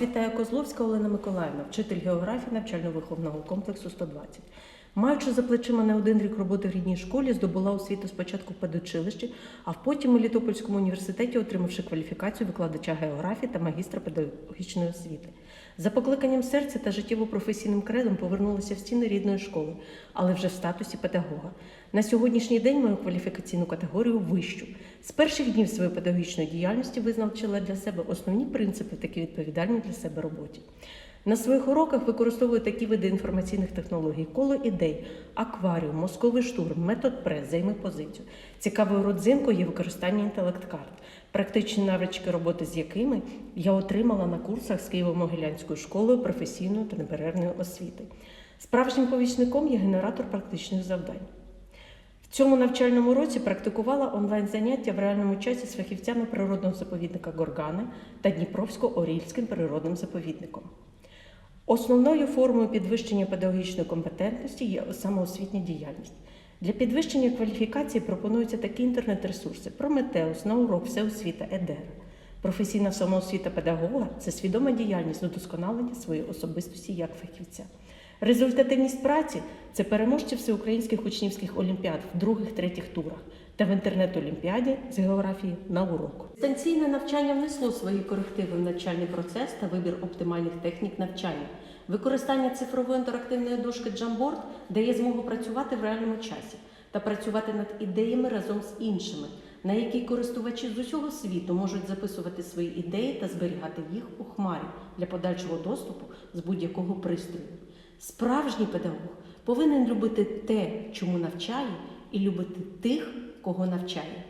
Вітає Козловська Олена Миколаївна, вчитель географії навчально-виховного комплексу 120. Маючи за плечима не один рік роботи в рідній школі, здобула освіту спочатку в педучилищі, а потім у Літопольському університеті, отримавши кваліфікацію викладача географії та магістра педагогічної освіти. За покликанням серця та життєво-професійним кредом повернулася в стіни рідної школи, але вже в статусі педагога. На сьогоднішній день мою кваліфікаційну категорію вищу. З перших днів своєї педагогічної діяльності визначила для себе основні принципи в такій відповідальній для себе роботі. На своїх уроках використовую такі види інформаційних технологій: коло ідей, акваріум, мозковий штурм, метод прес, займи позицію. Цікавою родзинкою є використання інтелект-карт, практичні навички роботи з якими я отримала на курсах з Києво-Могилянською школою професійної та неперервної освіти. Справжнім помічником є генератор практичних завдань. В цьому навчальному році практикувала онлайн-заняття в реальному часі з фахівцями природного заповідника Горгани та Дніпровсько-Орільським природним заповідником. Основною формою підвищення педагогічної компетентності є самоосвітня діяльність. Для підвищення кваліфікації пропонуються такі інтернет-ресурси: Прометеус, Наурок, Всеосвіта, ЕДЕР. Професійна самоосвіта педагога це свідома діяльність удосконалення своєї особистості як фахівця. Результативність праці це переможці всеукраїнських учнівських олімпіад в других третіх турах та в інтернет-олімпіаді з географії на урок. Станційне навчання внесло свої корективи в навчальний процес та вибір оптимальних технік навчання. Використання цифрової інтерактивної дошки Jamboard дає змогу працювати в реальному часі та працювати над ідеями разом з іншими, на якій користувачі з усього світу можуть записувати свої ідеї та зберігати їх у хмарі для подальшого доступу з будь-якого пристрою. Справжній педагог повинен любити те, чому навчає, і любити тих, кого навчає.